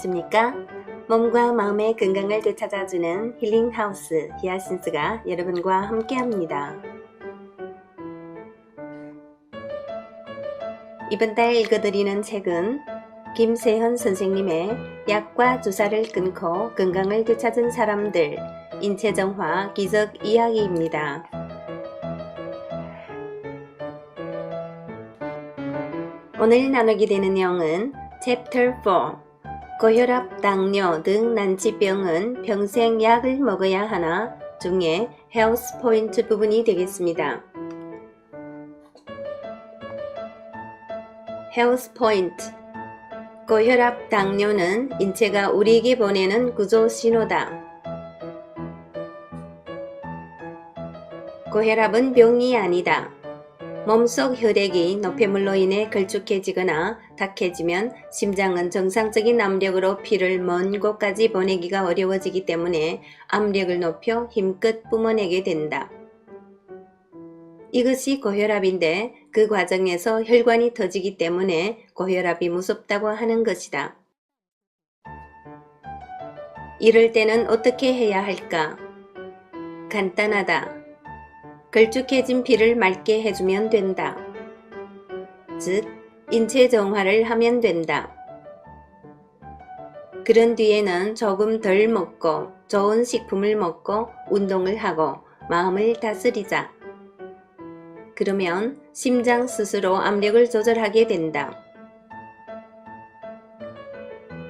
안녕하십니까? 몸과 마음의 건강을 되찾아주는 힐링하우스 히아신스가 여러분과 함께합니다. 이번 달 읽어드리는 책은 김세현 선생님의 약과 주사를 끊고 건강을 되찾은 사람들 인체정화 기적 이야기입니다. 오늘 나누게 되는 내용은 Chapter 4 고혈압, 당뇨 등 난치병은 평생 약을 먹어야 하나 중에 헬스 포인트 부분이 되겠습니다. 헬스 포인트 고혈압, 당뇨는 인체가 우리에게 보내는 구조 신호다. 고혈압은 병이 아니다. 몸속 혈액이 노폐물로 인해 걸쭉해지거나 탁해지면 심장은 정상적인 압력으로 피를 먼 곳까지 보내기가 어려워지기 때문에 압력을 높여 힘껏 뿜어내게 된다. 이것이 고혈압인데 그 과정에서 혈관이 터지기 때문에 고혈압이 무섭다고 하는 것이다. 이럴 때는 어떻게 해야 할까? 간단하다. 걸쭉해진 피를 맑게 해주면 된다. 즉, 인체 정화를 하면 된다. 그런 뒤에는 조금 덜 먹고 좋은 식품을 먹고 운동을 하고 마음을 다스리자. 그러면 심장 스스로 압력을 조절하게 된다.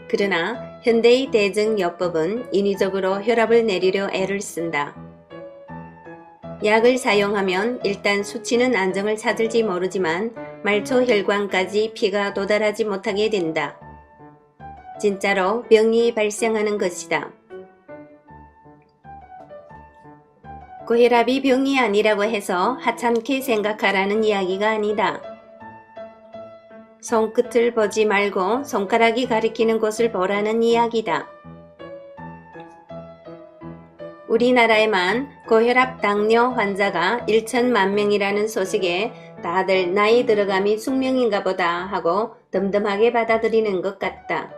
그러나 현대의 대증요법은 인위적으로 혈압을 내리려 애를 쓴다. 약을 사용하면 일단 수치는 안정을 찾을지 모르지만 말초 혈관까지 피가 도달하지 못하게 된다. 진짜로 병이 발생하는 것이다. 고혈압이 병이 아니라고 해서 하찮게 생각하라는 이야기가 아니다. 손끝을 보지 말고 손가락이 가리키는 곳을 보라는 이야기다. 우리나라에만 고혈압 당뇨 환자가 1천만 명이라는 소식에 다들 나이 들어감이 숙명인가 보다 하고 덤덤하게 받아들이는 것 같다.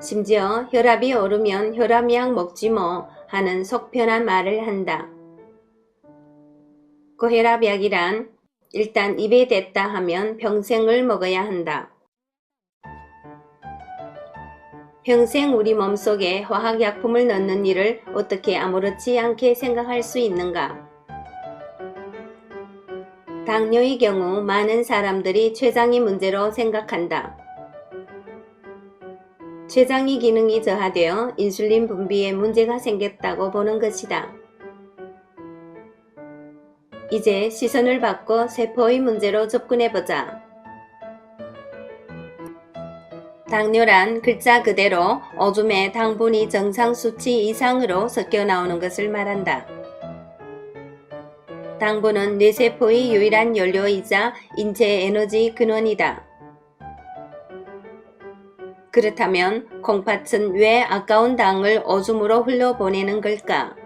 심지어 혈압이 오르면 혈압약 먹지 뭐 하는 속편한 말을 한다. 고혈압약이란 일단 입에 댔다 하면 평생을 먹어야 한다. 평생 우리 몸속에 화학약품을 넣는 일을 어떻게 아무렇지 않게 생각할 수 있는가? 당뇨의 경우 많은 사람들이 췌장이 문제로 생각한다. 췌장의 기능이 저하되어 인슐린 분비에 문제가 생겼다고 보는 것이다. 이제 시선을 바꿔 세포의 문제로 접근해보자. 당뇨란 글자 그대로 오줌에 당분이 정상 수치 이상으로 섞여 나오는 것을 말한다. 당분은 뇌세포의 유일한 연료이자 인체 에너지 근원이다. 그렇다면 콩팥은 왜 아까운 당을 오줌으로 흘러보내는 걸까?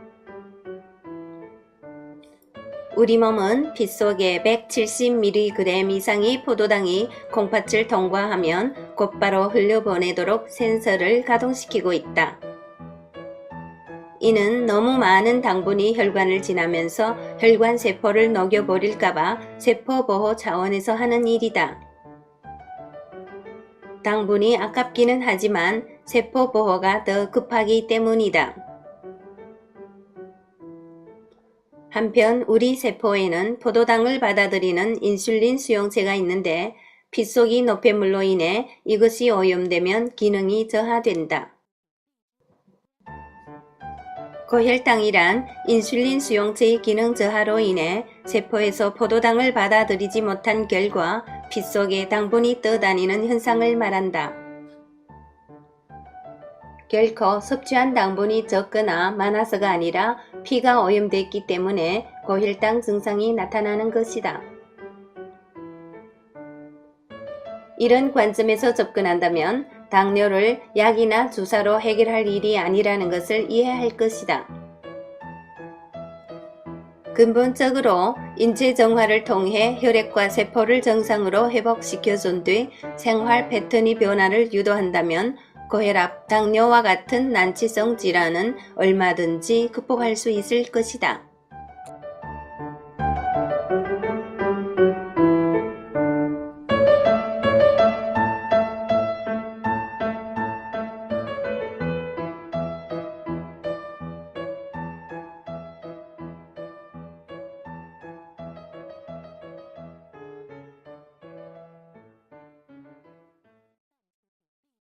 우리 몸은 피 속에 170mg 이상의 포도당이 콩팥을 통과하면 곧바로 흘려보내도록 센서를 가동시키고 있다. 이는 너무 많은 당분이 혈관을 지나면서 혈관 세포를 녹여버릴까봐 세포보호 차원에서 하는 일이다. 당분이 아깝기는 하지만 세포 보호가 더 급하기 때문이다. 한편 우리 세포에는 포도당을 받아들이는 인슐린 수용체가 있는데 피 속의 노폐물로 인해 이것이 오염되면 기능이 저하된다. 고혈당이란 인슐린 수용체의 기능 저하로 인해 세포에서 포도당을 받아들이지 못한 결과 피 속에 당분이 떠다니는 현상을 말한다. 결코 섭취한 당분이 적거나 많아서가 아니라 피가 오염됐기 때문에 고혈당 증상이 나타나는 것이다. 이런 관점에서 접근한다면 당뇨를 약이나 주사로 해결할 일이 아니라는 것을 이해할 것이다. 근본적으로 인체 정화를 통해 혈액과 세포를 정상으로 회복시켜준 뒤 생활 패턴이 변화를 유도한다면 고혈압, 당뇨와 같은 난치성 질환은 얼마든지 극복할 수 있을 것이다.